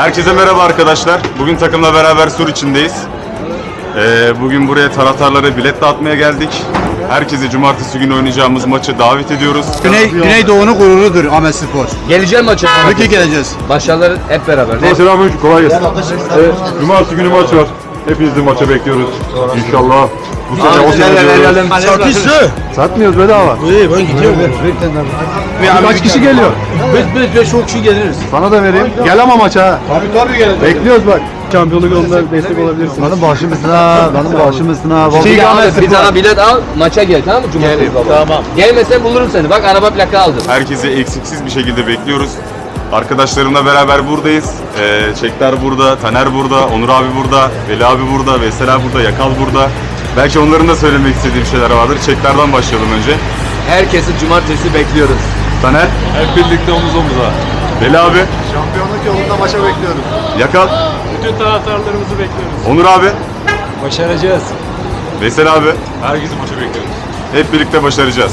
Herkese merhaba arkadaşlar. Bugün takımla beraber sur içindeyiz. Ee, bugün buraya taraftarlara bilet dağıtmaya geldik. Herkesi cumartesi günü oynayacağımız maçı davet ediyoruz. Güney, Güneydoğu'nun gururudur Ahmet Spor. Geleceğim maça. Tabii ki geleceğiz. Başarılar hep beraber. Selamünaleyküm, kolay gelsin. Evet, Cumartesi günü maç var. Hepinizi maça bekliyoruz. İnşallah. Bu sene o sene diyoruz. Satışı. Satmıyoruz bedava. İyi ben gidiyorum. Kaç kişi geliyor? Biz biz biz çok kişi geliriz. Sana da vereyim. Gel ama maça. Tabii tabii geleceğiz. Bekliyoruz bak. Şampiyonluk yolunda destek olabilirsin. Benim başım üstüne, benim başım üstüne. Bir, tane, bir tane bilet al, maça gel tamam mı? Cumartesi baba. Tamam. Gelmesen bulurum seni. Bak araba plaka aldım. Herkesi eksiksiz bir şekilde bekliyoruz. Arkadaşlarımla beraber buradayız. Ee, Çekler burada, Taner burada, Onur abi burada, Veli abi burada, Veysel abi burada, Yakal burada. Belki onların da söylemek istediği bir şeyler vardır. Çeklerden başlayalım önce. Herkesi cumartesi bekliyoruz. Taner, Hep birlikte omuz omuza. Veli abi, Şampiyonluk yolunda maça bekliyorum. Yakal, Bütün taraftarlarımızı bekliyoruz. Onur abi, Başaracağız. Veysel abi. Herkesi maça bekliyoruz. Hep birlikte başaracağız.